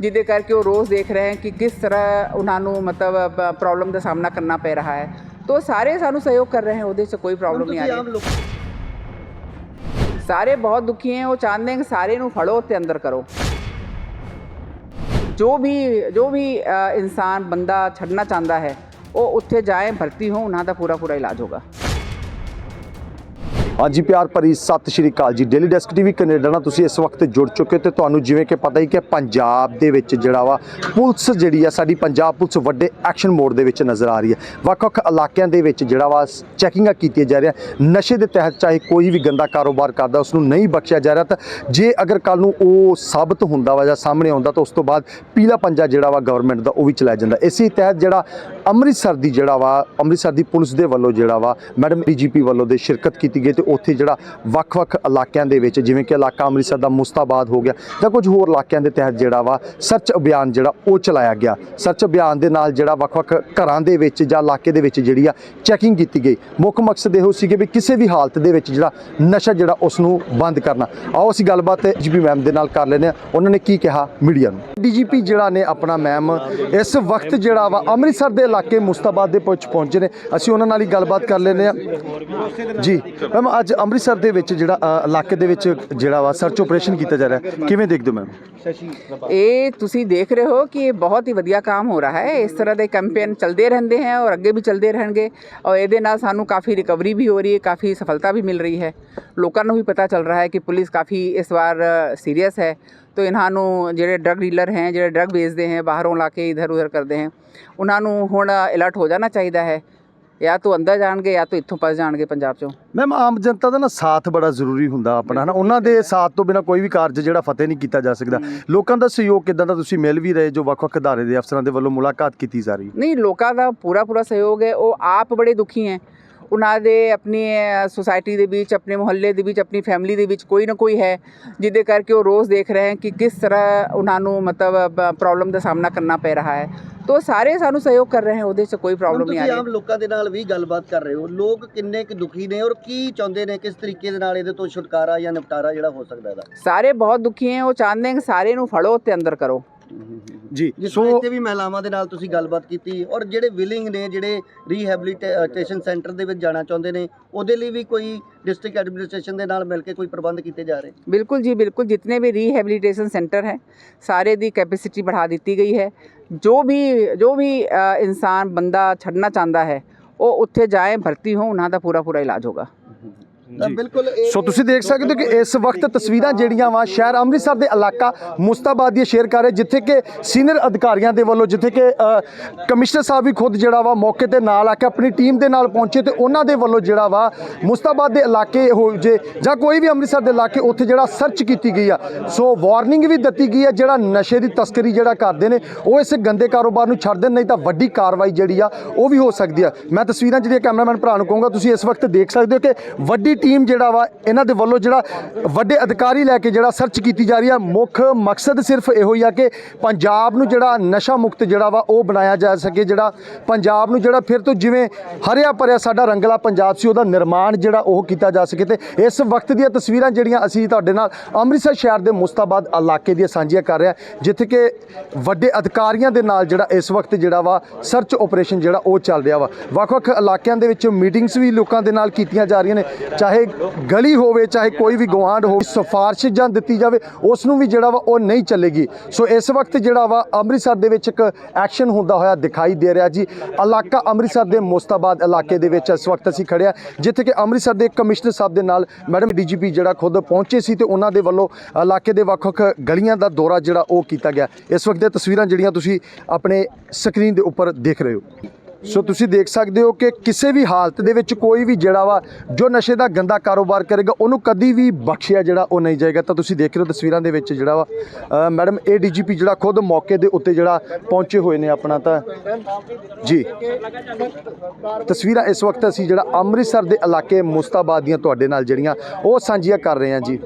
ਜਿਹਦੇ ਕਰਕੇ ਉਹ ਰੋਜ਼ ਦੇਖ ਰਹੇ ਹਨ ਕਿ ਕਿਸ ਤਰ੍ਹਾਂ ਉਹਨਾਂ ਨੂੰ ਮਤਲਬ ਪ੍ਰੋਬਲਮ ਦਾ ਸਾਹਮਣਾ ਕਰਨਾ ਪੈ ਰਿਹਾ ਹੈ। ਤੋ ਸਾਰੇ ਸਾਨੂੰ ਸਹਿਯੋਗ ਕਰ ਰਹੇ ਹਨ ਉਹਦੇ 'ਚ ਕੋਈ ਪ੍ਰੋਬਲਮ ਨਹੀਂ ਆ ਰਹੀ। ਸਾਰੇ ਬਹੁਤ ਦੁਖੀ ਹੈ ਉਹ ਚਾਹੁੰਦੇ ਹਨ ਕਿ ਸਾਰੇ ਨੂੰ ਫੜੋ ਤੇ ਅੰਦਰ ਕਰੋ। ਜੋ ਵੀ ਜੋ ਵੀ ਇਨਸਾਨ ਬੰਦਾ ਛੱਡਣਾ ਚਾਹੁੰਦਾ ਹੈ ਉਹ ਉੱਥੇ ਜਾਏ ਭਰਤੀ ਹੋ ਉਹਨਾਂ ਦਾ ਪੂਰਾ ਪੂਰਾ ਇਲਾਜ ਹੋਗਾ ਹਾਂਜੀ ਪਿਆਰ ਭਰੀ ਸਤਿ ਸ਼੍ਰੀ ਅਕਾਲ ਜੀ। ਡੇਲੀ ਡੈਸਕ ਟੀਵੀ ਕੈਨੇਡਾ ਨਾਲ ਤੁਸੀਂ ਇਸ ਵਕਤ ਜੁੜ ਚੁੱਕੇ ਹੋ ਤੇ ਤੁਹਾਨੂੰ ਜਿਵੇਂ ਕਿ ਪਤਾ ਹੀ ਕਿ ਪੰਜਾਬ ਦੇ ਵਿੱਚ ਜਿਹੜਾ ਵਾ ਪੁਲਿਸ ਜਿਹੜੀ ਆ, ਸਾਡੀ ਪੰਜਾਬ ਪੁਲਿਸ ਵੱਡੇ ਐਕਸ਼ਨ ਮੋਡ ਦੇ ਵਿੱਚ ਨਜ਼ਰ ਆ ਰਹੀ ਹੈ। ਵੱਖ-ਵੱਖ ਇਲਾਕਿਆਂ ਦੇ ਵਿੱਚ ਜਿਹੜਾ ਵਾ ਚੈਕਿੰਗਾਂ ਕੀਤੀਆਂ ਜਾ ਰਹੀਆਂ। ਨਸ਼ੇ ਦੇ ਤਹਿਤ ਚਾਹੇ ਕੋਈ ਵੀ ਗੰਦਾ ਕਾਰੋਬਾਰ ਕਰਦਾ ਉਸ ਨੂੰ ਨਹੀਂ ਬਖਸ਼ਿਆ ਜਾ ਰਿਹਾ ਤਾਂ ਜੇ ਅਗਰ ਕੱਲ ਨੂੰ ਉਹ ਸਾਬਤ ਹੁੰਦਾ ਵਾ ਜਾਂ ਸਾਹਮਣੇ ਆਉਂਦਾ ਤਾਂ ਉਸ ਤੋਂ ਬਾਅਦ ਪੀਲਾ ਪੰਜਾ ਜਿਹੜਾ ਵਾ ਗਵਰਨਮੈਂਟ ਦਾ ਉਹ ਵੀ ਚਲਾਇਆ ਜਾਂਦਾ। ਇਸੇ ਤਹਿਤ ਜਿਹੜਾ ਅੰਮ੍ਰਿਤਸਰ ਦੀ ਜਿਹੜਾ ਵਾ, ਅੰਮ੍ਰਿਤਸਰ ਦੀ ਪੁਲਿਸ ਦੇ ਵੱਲੋਂ ਜਿਹੜਾ ਵਾ, ਮੈਡਮ ਡੀਜੀਪੀ ਵੱਲੋਂ ਦੇ ਸ਼ਿਰਕਤ ਕੀਤੀ ਗਈ ਤੇ ਉੱਥੇ ਜਿਹੜਾ ਵੱਖ-ਵੱਖ ਇਲਾਕਿਆਂ ਦੇ ਵਿੱਚ, ਜਿਵੇਂ ਕਿ ਇਲਾਕਾ ਅੰਮ੍ਰਿਤਸਰ ਦਾ ਮੁਸਤਾਬਾਦ ਹੋ ਗਿਆ ਜਾਂ ਕੁਝ ਹੋਰ ਇਲਾਕਿਆਂ ਦੇ ਤਹਿਤ ਜਿਹੜਾ ਵਾ ਸਰਚ ਅਭਿਆਨ ਜਿਹੜਾ ਉਹ ਚਲਾਇਆ ਗਿਆ। ਸਰਚ ਅਭਿਆਨ ਦੇ ਨਾਲ ਜਿਹੜਾ ਵੱਖ-ਵੱਖ ਘਰਾਂ ਦੇ ਵਿੱਚ ਜਾਂ ਇਲਾਕੇ ਦੇ ਵਿੱਚ ਜਿਹੜੀ ਆ ਚੈਕਿੰਗ ਕੀਤੀ ਗਈ। ਮੁੱਖ ਮਕਸਦ ਇਹੋ ਸੀ ਕਿ ਵੀ ਕਿਸੇ ਵੀ ਹਾਲਤ ਦੇ ਵਿੱਚ ਜਿਹੜਾ ਨਸ਼ਾ ਜਿਹੜਾ ਉਸ ਨੂੰ ਬੰਦ ਕਰਨਾ। ਆਓ ਅਸੀਂ ਗੱਲਬਾਤ ਡੀਜੀਪੀ ਮੈਮ ਦੇ ਨਾਲ ਕਰ ਲੈਂਦੇ ਹਾਂ। ਉਹਨਾਂ ਨੇ ਕੀ ਕਿਹਾ ਮੀਡੀਆ ਨੂੰ? ਡੀਜੀਪੀ ਜਿਹੜਾ ਨੇ ਆਪਣਾ ਮੈਮ, ਇਸ ਵਕਤ ਜਿਹੜਾ ਵਾ ਅੰਮ੍ਰਿਤਸਰ ਦੇ ਇਲਾਕੇ ਮੁਸਤਾਬਾਦ ਦੇ ਪੁੱਛ ਪਹੁੰਚੇ ਨੇ। ਅਸੀਂ ਉਹਨਾਂ ਨਾਲ ਹੀ ਗੱਲਬਾਤ ਕਰ ਲੈਂਦੇ ਹਾਂ। ਜੀ, ਮੈਮ, ਅੱਜ ਅੰਮ੍ਰਿਤਸਰ ਦੇ ਵਿੱਚ ਜਿਹੜਾ ਇਲਾਕੇ ਦੇ ਵਿੱਚ ਜਿਹੜਾ ਵਾ ਸਰਚ ਆਪਰੇਸ਼ਨ ਕੀਤਾ ਜਾ ਰਿਹਾ। ਕਿਵੇਂ ਦੇਖਦੇ ਹੋ ਮੈਮ? ਇਹ ਤੁਸੀਂ ਦੇਖ ਰਹੇ ਹੋ ਕਿ ਇਹ ਬਹੁਤ ਹੀ ਵਧੀਆ ਕੰਮ ਹੋ ਰਿਹਾ ਹੈ। ਇਸ ਤਰ੍ਹਾਂ ਦੇ ਕੈਂਪੇਨ ਚੱਲਦੇ ਰਹਿੰਦੇ ਹਨ ਔਰ ਅੱਗੇ ਵੀ ਚੱਲਦੇ ਰਹਿਣਗੇ। ਔਰ ਇਹਦੇ ਨਾਲ ਸਾਨੂੰ ਕਾਫੀ ਰਿਕਵਰੀ ਵੀ ਹੋ ਰਹੀ ਹੈ, ਕਾਫੀ ਸਫਲਤਾ ਵੀ ਮਿਲ ਰਹੀ ਹੈ। ਲੋਕਾਂ ਨੂੰ ਵੀ ਪਤਾ ਚੱਲ ਰਿਹਾ ਹੈ ਕਿ ਪੁਲਿਸ ਕਾਫੀ ਇਸ ਵਾਰ ਸੀਰੀਅਸ ਹੈ। ਤੋ ਇਹਨਾਂ ਨੂੰ ਜਿਹੜੇ ਡਰਗ ਡੀਲਰ ਹੈ ਜਿਹੜੇ ਡਰਗ ਵੇਚਦੇ ਹੈ ਬਾਹਰੋਂ ਲਾ ਕੇ ਇਧਰ ਉਧਰ ਕਰਦੇ ਹੈ ਉਹਨਾਂ ਨੂੰ ਹੁਣ ਅਲਰਟ ਹੋ ਜਾਣਾ ਚਾਹੀਦਾ ਹੈ। ਜਾਂ ਤੋਂ ਅੰਦਰ ਜਾਣਗੇ ਜਾਂ ਤੋਂ ਇੱਥੋਂ ਫਸ ਜਾਣਗੇ ਪੰਜਾਬ ਚੋਂ। ਮੈਮ ਆਮ ਜਨਤਾ ਦਾ ਨਾ ਸਾਥ ਬੜਾ ਜ਼ਰੂਰੀ ਹੁੰਦਾ ਆਪਣਾ ਹਨਾ? ਉਹਨਾਂ ਦੇ ਸਾਥ ਤੋਂ ਬਿਨਾ ਕੋਈ ਵੀ ਕਾਰਜ ਜਿਹੜਾ ਫਤਿਹ ਨਹੀਂ ਕੀਤਾ ਜਾ ਸਕਦਾ। ਲੋਕਾਂ ਦਾ ਸਹਿਯੋਗ ਕਿਦਾਂ ਦਾ ਤੁਸੀਂ ਮਿਲ ਵੀ ਰਹੇ ਜੋ ਵੱਖ-ਵੱਖ ਅਦਾਰੇ ਦੇ ਅਫਸਰਾਂ ਦੇ ਵੱਲੋਂ ਮੁਲਾਕਾਤ ਕੀਤੀ ਜਾ ਰਹੀ? ਨਹੀਂ ਲੋਕਾਂ ਦਾ ਪੂਰਾ ਪੂਰਾ ਸਹਿਯੋਗ ਹੈ ਉਹ ਆਪ ਬੜੇ ਦੁਖੀ ਹੈ। ਉਹਨਾਂ ਦੇ ਆਪਣੀ ਸੁਸਾਇਟੀ ਦੇ ਵਿੱਚ ਆਪਣੇ ਮੁਹੱਲੇ ਦੇ ਵਿੱਚ ਆਪਣੀ ਫੈਮਿਲੀ ਦੇ ਵਿੱਚ ਕੋਈ ਨਾ ਕੋਈ ਹੈ ਜਿਹਦੇ ਕਰਕੇ ਉਹ ਰੋਜ਼ ਦੇਖ ਰਹੇ ਹਨ ਕਿ ਕਿਸ ਤਰ੍ਹਾਂ ਉਹਨਾਂ ਨੂੰ ਮਤਲਬ ਪ੍ਰੋਬਲਮ ਦਾ ਸਾਹਮਣਾ ਕਰਨਾ ਪੈ ਰਿਹਾ ਹੈ। ਤੋ ਸਾਰੇ ਸਾਨੂੰ ਸਹਿਯੋਗ ਕਰ ਰਹੇ ਹਨ ਉਹਦੇ 'ਚ ਕੋਈ ਪ੍ਰੋਬਲਮ ਨਹੀਂ ਆ ਤੁਸੀਂ ਰਹੀ। ਆਮ ਲੋਕਾਂ ਦੇ ਨਾਲ ਵੀ ਗੱਲਬਾਤ ਕਰ ਰਹੇ ਹੋ। ਲੋਕ ਕਿੰਨੇ ਕੁ ਦੁਖੀ ਨੇ ਔਰ ਕੀ ਚਾਹੁੰਦੇ ਨੇ ਕਿਸ ਤਰੀਕੇ ਦੇ ਨਾਲ ਇਹਦੇ ਤੋਂ ਛੁਟਕਾਰਾ ਜਾਂ ਨਿਪਟਾਰਾ ਜਿਹੜਾ ਹੋ ਸਕਦਾ ਇਹਦਾ? ਸਾਰੇ ਬਹੁਤ ਦੁਖੀ ਹੈ ਉਹ ਚਾਹੁੰਦੇ ਕਿ ਸਾਰੇ ਨੂੰ ਫੜੋ ਤੇ ਅੰਦਰ ਕਰੋ। ਜੀ ਜਿਸ ਤਰ੍ਹਾਂ ਇੱਥੇ ਵੀ ਮਹਿਲਾਵਾਂ ਦੇ ਨਾਲ ਤੁਸੀਂ ਗੱਲਬਾਤ ਕੀਤੀ ਔਰ ਜਿਹੜੇ ਵਿਲਿੰਗ ਨੇ ਜਿਹੜੇ ਰੀਹੈਬਿਲਿਟੇਸ਼ਨ ਸੈਂਟਰ ਦੇ ਵਿੱਚ ਜਾਣਾ ਚਾਹੁੰਦੇ ਨੇ ਉਹਦੇ ਲਈ ਵੀ ਕੋਈ ਡਿਸਟ੍ਰਿਕਟ ਐਡਮਿਨਿਸਟ੍ਰੇਸ਼ਨ ਦੇ ਨਾਲ ਮਿਲ ਕੇ ਕੋਈ ਪ੍ਰਬੰਧ ਕੀਤੇ ਜਾ ਰਹੇ? ਬਿਲਕੁਲ ਜੀ ਬਿਲਕੁਲ। ਜਿਤਨੇ ਵੀ ਰੀਹੈਬਿਲਿਟੇਸ਼ਨ ਸੈਂਟਰ ਹੈ ਸਾਰੇ ਦੀ ਕੈਪੈਸਿਟੀ बढ़ा ਦਿੱਤੀ ਗਈ ਹੈ। ਜੋ ਵੀ ਜੋ ਵੀ ਇਨਸਾਨ ਬੰਦਾ ਛੱਡਣਾ ਚਾਹੁੰਦਾ ਹੈ ਉਹ ਉੱਥੇ ਜਾਏ ਭਰਤੀ ਹੋ ਉਹਨਾਂ ਦਾ ਪੂਰਾ ਪੂਰਾ ਇਲਾਜ ਹੋਗਾ। ਤਾਂ ਬਿਲਕੁਲ ਇਹ ਸੋ ਤੁਸੀਂ ਦੇਖ ਸਕਦੇ ਹੋ ਕਿ ਇਸ ਵਕਤ ਤਸਵੀਰਾਂ ਜਿਹੜੀਆਂ ਵਾ ਸ਼ਹਿਰ ਅੰਮ੍ਰਿਤਸਰ ਦੇ ਇਲਾਕਾ ਮੁਸਤਾਬਾਦ ਦੀਆਂ ਸ਼ੇਅਰ ਕਰ ਰਹੇ ਜਿੱਥੇ ਕਿ ਸੀਨੀਅਰ ਅਧਿਕਾਰੀਆਂ ਦੇ ਵੱਲੋਂ ਜਿੱਥੇ ਕਿ ਅ, ਕਮਿਸ਼ਨਰ ਸਾਹਿਬ ਵੀ ਖੁਦ ਜਿਹੜਾ ਵਾ ਮੌਕੇ ਤੇ ਨਾਲ ਆ ਕੇ ਆਪਣੀ ਟੀਮ ਦੇ ਨਾਲ ਪਹੁੰਚੇ ਤੇ ਉਹਨਾਂ ਦੇ ਵੱਲੋਂ ਜਿਹੜਾ ਵਾ ਮੁਸਤਾਬਾਦ ਦੇ ਇਲਾਕੇ ਹੋ ਜੇ ਜਾਂ ਕੋਈ ਵੀ ਅੰਮ੍ਰਿਤਸਰ ਦੇ ਇਲਾਕੇ ਉੱਥੇ ਜਿਹੜਾ ਸਰਚ ਕੀਤੀ ਗਈ ਆ। ਸੋ ਵਾਰਨਿੰਗ ਵੀ ਦਿੱਤੀ ਗਈ ਆ ਜਿਹੜਾ ਨਸ਼ੇ ਦੀ ਤਸਕਰੀ ਜਿਹੜਾ ਕਰਦੇ ਨੇ ਉਹ ਇਸ ਗੰਦੇ ਕਾਰੋਬਾਰ ਨੂੰ ਛੱਡ ਦੇਣ ਨਹੀਂ ਤਾਂ ਵੱਡੀ ਕਾਰਵਾਈ ਜਿਹੜੀ ਆ ਉਹ ਵੀ ਹੋ ਸਕਦੀ ਆ। ਮੈਂ ਤਸਵੀਰਾਂ ਜਿਹੜੀਆਂ ਕੈਮਰਾਮੈਨ ਭਰਾ ਨੂੰ ਕਹੂੰਗਾ ਤੁਸੀਂ ਇਸ ਵਕਤ ਦੇਖ ਸਕਦੇ ਹੋ ਕਿ ਵੱਡੀ ਟੀਮ ਜਿਹੜਾ ਵਾ, ਇਹਨਾਂ ਦੇ ਵੱਲੋਂ ਜਿਹੜਾ ਵੱਡੇ ਅਧਿਕਾਰੀ ਲੈ ਕੇ ਜਿਹੜਾ ਸਰਚ ਕੀਤੀ ਜਾ ਰਹੀ ਆ, ਮੁੱਖ ਮਕਸਦ ਸਿਰਫ ਇਹੋ ਹੀ ਆ ਕਿ ਪੰਜਾਬ ਨੂੰ ਜਿਹੜਾ ਨਸ਼ਾ ਮੁਕਤ ਜਿਹੜਾ ਵਾ, ਉਹ ਬਣਾਇਆ ਜਾ ਸਕੇ, ਜਿਹੜਾ ਪੰਜਾਬ ਨੂੰ ਜਿਹੜਾ ਫਿਰ ਤੋਂ ਜਿਵੇਂ ਹਰਿਆ ਭਰਿਆ ਸਾਡਾ ਰੰਗਲਾ ਪੰਜਾਬ ਸੀ, ਉਹਦਾ ਨਿਰਮਾਣ ਜਿਹੜਾ ਉਹ ਕੀਤਾ ਜਾ ਸਕੇ। ਤੇ ਇਸ ਵਕਤ ਦੀਆਂ ਤਸਵੀਰਾਂ ਜਿਹੜੀਆਂ ਅਸੀਂ ਤੁਹਾਡੇ ਨਾਲ ਅੰਮ੍ਰਿਤਸਰ ਸ਼ਹਿਰ ਦੇ ਮੁਸਤਾਬਾਦ ਇਲਾਕੇ ਦੀਆਂ ਸਾਂਝੀਆਂ ਕਰ ਰਿਹਾ, ਜਿੱਥੇ ਕਿ ਵੱਡੇ ਅਧਿਕਾਰੀਆਂ ਦੇ ਨਾਲ ਜਿਹੜਾ ਇਸ ਵਕਤ ਜਿਹੜਾ ਵਾ ਸਰਚ ਆਪਰੇਸ਼ਨ ਜਿਹੜਾ ਉਹ ਚੱਲ ਰਿਹਾ ਵਾ। ਵੱਖ-ਵੱਖ ਇਲਾਕਿਆਂ ਦੇ ਵਿੱਚ ਮੀਟਿੰਗਸ ਵੀ ਲੋਕਾਂ ਦੇ ਨਾਲ ਕੀਤੀਆਂ ਜਾ ਰਹੀਆਂ ਨੇ ਚਾਹੇ ਗਲੀ ਹੋਵੇ, ਚਾਹੇ ਕੋਈ ਵੀ ਗਵਾਂਢ ਹੋਵੇ, ਸਿਫਾਰਿਸ਼ ਜਾਂ ਦਿੱਤੀ ਜਾਵੇ ਉਸ ਨੂੰ ਵੀ ਜਿਹੜਾ ਵਾ ਉਹ ਨਹੀਂ ਚੱਲੇਗੀ। ਸੋ ਇਸ ਵਕਤ ਜਿਹੜਾ ਵਾ ਅੰਮ੍ਰਿਤਸਰ ਦੇ ਵਿੱਚ ਇੱਕ ਐਕਸ਼ਨ ਹੁੰਦਾ ਹੋਇਆ ਦਿਖਾਈ ਦੇ ਰਿਹਾ ਜੀ। ਇਲਾਕਾ ਅੰਮ੍ਰਿਤਸਰ ਦੇ ਮੁਸਤਾਬਾਦ ਇਲਾਕੇ ਦੇ ਵਿੱਚ ਇਸ ਵਕਤ ਅਸੀਂ ਖੜਿਆ ਜਿੱਥੇ ਕਿ ਅੰਮ੍ਰਿਤਸਰ ਦੇ ਕਮਿਸ਼ਨਰ ਸਾਹਿਬ ਦੇ ਨਾਲ ਮੈਡਮ ਡੀਜੀਪੀ ਜਿਹੜਾ ਖੁਦ ਪਹੁੰਚੇ ਸੀ ਤੇ ਉਹਨਾਂ ਦੇ ਵੱਲੋਂ ਇਲਾਕੇ ਦੇ ਵੱਖ-ਵੱਖ ਗਲੀਆਂ ਦਾ ਦੌਰਾ ਜਿਹੜਾ ਉਹ ਕੀਤਾ ਗਿਆ। ਇਸ ਵਕਤ ਦੀਆਂ ਤਸਵੀਰਾਂ ਜਿਹੜੀਆਂ ਤੁਸੀਂ ਆਪਣੇ ਸਕਰੀਨ ਦੇ ਉੱਪਰ ਦੇਖ ਰਹੇ ਹੋ। ਸੋ ਤੁਸੀਂ ਦੇਖ ਸਕਦੇ ਹੋ ਕਿ ਕਿਸੇ ਵੀ ਹਾਲਤ ਦੇ ਵਿੱਚ ਕੋਈ ਵੀ ਜਿਹੜਾ ਵਾ ਜੋ ਨਸ਼ੇ ਦਾ ਗੰਦਾ ਕਾਰੋਬਾਰ ਕਰੇਗਾ ਉਹਨੂੰ ਕਦੀ ਵੀ ਬਖਸ਼ਿਆ ਜਿਹੜਾ ਉਹ ਨਹੀਂ ਜਾਏਗਾ। ਤਾਂ ਤੁਸੀਂ ਦੇਖ ਰਹੇ ਹੋ ਤਸਵੀਰਾਂ ਦੇ ਵਿੱਚ ਜਿਹੜਾ ਵਾ ਅ, ਮੈਡਮ ਏਡੀਜੀਪੀ ਜਿਹੜਾ ਖੁਦ ਮੌਕੇ ਦੇ ਉੱਤੇ ਜਿਹੜਾ ਪਹੁੰਚੇ ਹੋਏ ਨੇ ਆਪਣਾ ਤਾਂ। ਜੀ। ਤਸਵੀਰਾਂ ਇਸ ਵਕਤ ਅਸੀਂ ਜਿਹੜਾ ਅੰਮ੍ਰਿਤਸਰ ਦੇ ਇਲਾਕੇ ਮੁਸਤਾਬਾਦ ਦੀਆਂ ਤੁਹਾਡੇ ਨਾਲ ਜਿਹੜੀਆਂ ਉਹ ਸਾਂਝੀਆਂ ਕਰ ਰਹੇ ਹਾਂ ਜੀ।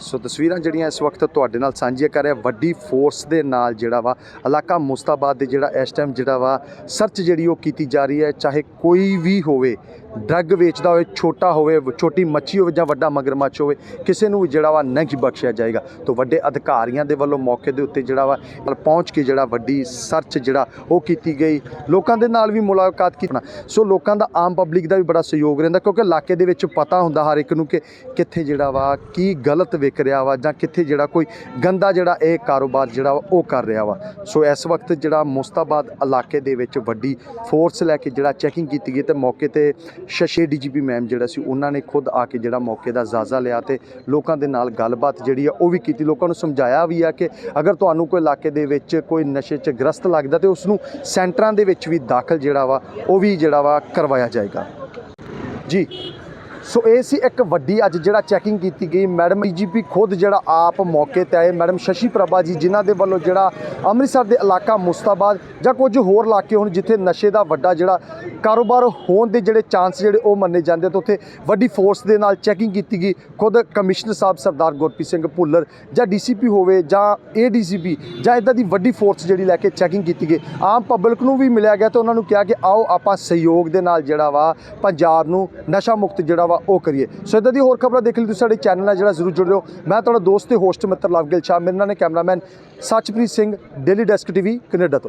ਸੋ ਤਸਵੀਰਾਂ ਜਿਹੜੀਆਂ ਇਸ ਵਕਤ ਤੁਹਾਡੇ ਨਾਲ ਸਾਂਝੀਆਂ ਕਰ ਰਿਹਾ, ਵੱਡੀ ਫੋਰਸ ਦੇ ਨਾਲ ਜਿਹੜਾ ਵਾ, ਇਲਾਕਾ ਮੁਸਤਾਬਾਦ ਦੇ ਜਿਹੜਾ ਇਸ ਟਾਈਮ ਜਿਹੜਾ ਵਾ ਸਰਚ ਜਿਹੜੀ ਉਹ ਕੀਤੀ ਜਾ ਰਹੀ ਹੈ, ਚਾਹੇ ਕੋਈ ਵੀ ਹੋਵੇ ਡਰੱਗ ਵੇਚਦਾ ਹੋਵੇ, ਛੋਟਾ ਹੋਵੇ, ਛੋਟੀ ਮੱਛੀ ਹੋਵੇ ਜਾਂ ਵੱਡਾ ਮਗਰਮੱਛ ਹੋਵੇ, ਕਿਸੇ ਨੂੰ ਵੀ ਜਿਹੜਾ ਵਾ ਨਹੀਂ ਬਖਸ਼ਿਆ ਜਾਏਗਾ। ਤੋਂ ਵੱਡੇ ਅਧਿਕਾਰੀਆਂ ਦੇ ਵੱਲੋਂ ਮੌਕੇ ਦੇ ਉੱਤੇ ਜਿਹੜਾ ਵਾ ਪਹੁੰਚ ਕੇ ਜਿਹੜਾ ਵੱਡੀ ਸਰਚ ਜਿਹੜਾ ਉਹ ਕੀਤੀ ਗਈ। ਲੋਕਾਂ ਦੇ ਨਾਲ ਵੀ ਮੁਲਾਕਾਤ ਕੀਤੀ। ਸੋ ਲੋਕਾਂ ਦਾ ਆਮ ਪਬਲਿਕ ਦਾ ਵੀ ਬੜਾ ਸਹਿਯੋਗ ਰਹਿੰਦਾ, ਕਿਉਂਕਿ ਇਲਾਕੇ ਦੇ ਵਿੱਚ ਪਤਾ ਹੁੰਦਾ ਹਰ ਇੱਕ ਨੂੰ ਕਿ ਕਿੱਥੇ ਜਿਹੜਾ ਵਾ ਕੀ ਗਲਤ ਵਿਕ ਰਿਹਾ ਵਾ ਜਾਂ ਕਿੱਥੇ ਜਿਹੜਾ ਕੋਈ ਗੰਦਾ ਜਿਹੜਾ ਇਹ ਕਾਰੋਬਾਰ ਜਿਹੜਾ ਵਾ ਉਹ ਕਰ ਰਿਹਾ ਵਾ। ਸੋ ਇਸ ਵਕਤ ਜਿਹੜਾ ਮੁਸਤਾਬਾਦ ਇਲਾਕੇ ਦੇ ਵਿੱਚ ਵੱਡੀ ਫੋਰਸ ਲੈ ਕੇ ਜਿਹੜਾ ਚੈਕਿੰਗ ਕੀਤੀ ਗਈ ਤੇ ਮੌਕੇ ਤੇ ਸ਼ਸ਼ੀ ਡੀਜੀਪੀ ਮੈਮ ਜਿਹੜਾ ਸੀ, ਉਹਨਾਂ ਨੇ ਖੁਦ ਆ ਕੇ ਜਿਹੜਾ ਮੌਕੇ ਦਾ ਜਾਇਜ਼ਾ ਲਿਆ ਤੇ ਲੋਕਾਂ ਦੇ ਨਾਲ ਗੱਲਬਾਤ ਜਿਹੜੀ ਆ, ਉਹ ਵੀ ਕੀਤੀ। ਲੋਕਾਂ ਨੂੰ ਸਮਝਾਇਆ ਵੀ ਆ ਕਿ ਅਗਰ ਤੁਹਾਨੂੰ ਕੋਈ ਇਲਾਕੇ ਦੇ ਵਿੱਚ ਕੋਈ ਨਸ਼ੇ 'ਚ ਗ੍ਰਸਤ ਲੱਗਦਾ ਤੇ ਉਸ ਨੂੰ ਸੈਂਟਰਾਂ ਦੇ ਵਿੱਚ ਵੀ ਦਾਖਲ ਜਿਹੜਾ ਵਾ, ਉਹ ਵੀ ਜਿਹੜਾ ਵਾ ਕਰਵਾਇਆ ਜਾਏਗਾ। ਜੀ। ਸੋ ਇਹ ਸੀ ਇੱਕ ਵੱਡੀ ਅੱਜ ਜਿਹੜਾ ਚੈਕਿੰਗ ਕੀਤੀ ਗਈ। ਮੈਡਮ ਡੀਜੀਪੀ ਖੁਦ ਜਿਹੜਾ ਆਪ ਮੌਕੇ ਤੇ ਆਏ। ਮੈਡਮ ਸ਼ਸ਼ੀ ਪ੍ਰਭਾ ਜੀ, ਜਿਨ੍ਹਾਂ ਦੇ ਵੱਲੋਂ ਜਿਹੜਾ ਅੰਮ੍ਰਿਤਸਰ ਦੇ ਇਲਾਕਾ ਮੁਸਤਾਬਾਦ ਜਾਂ ਕੁਝ ਹੋਰ ਇਲਾਕੇ ਹੁਣ ਜਿੱਥੇ ਨਸ਼ੇ ਦਾ ਵੱਡਾ ਜਿਹੜਾ ਕਾਰੋਬਾਰ ਹੋਣ ਦੇ ਜਿਹੜੇ ਚਾਂਸ ਜਿਹੜੇ ਉਹ ਮੰਨੇ ਜਾਂਦੇ ਤਾਂ ਉੱਥੇ ਵੱਡੀ ਫੋਰਸ ਦੇ ਨਾਲ ਚੈਕਿੰਗ ਕੀਤੀ ਗਈ। ਖੁਦ ਕਮਿਸ਼ਨਰ ਸਾਹਿਬ ਸਰਦਾਰ ਗੁਰਪ੍ਰੀਤ ਸਿੰਘ ਭੁੱਲਰ ਜਾਂ ਡੀਸੀਪੀ ਹੋਵੇ ਜਾਂ ਏਡੀਸੀਪੀ ਜਾਂ ਇਦਾਂ ਦੀ ਵੱਡੀ ਫੋਰਸ ਜਿਹੜੀ ਲੈ ਕੇ ਚੈਕਿੰਗ ਕੀਤੀ ਗਈ। ਆਮ ਪਬਲਿਕ ਨੂੰ ਵੀ ਮਿਲਿਆ ਗਿਆ ਤੇ ਉਹਨਾਂ ਨੂੰ ਕਿਹਾ ਕਿ ਆਓ ਆਪਾਂ ਸਹਿਯੋਗ ਦੇ ਨਾਲ ਜਿਹੜਾ ਵਾ ਪੰਜਾਬ ਨੂੰ ਨਸ਼ਾ ਮੁਕਤ ਜਿਹੜਾ ਵਾ, ਉਹ ਕਰੀਏ। ਸੋ ਇਦਾਂ ਦੀ ਹੋਰ ਖਬਰਾਂ ਦੇਖ ਲਈ ਤੁਸੀਂ ਸਾਡੇ ਚੈਨਲ ਨਾਲ ਜਿਹੜਾ ਜ਼ਰੂਰ ਜੁੜਿਓ ਮੈਂ ਤੁਹਾਡਾ ਦੋਸਤ ਤੇ ਹੋਸਟ ਮਿੱਤਰ ਲਵਗਿਲ ਸ਼ਾਹ। ਮੇਰੇ ਨਾਲ ਨੇ cameraman Sachpreet Singh Daily Desk TV Canada ਤੋਂ।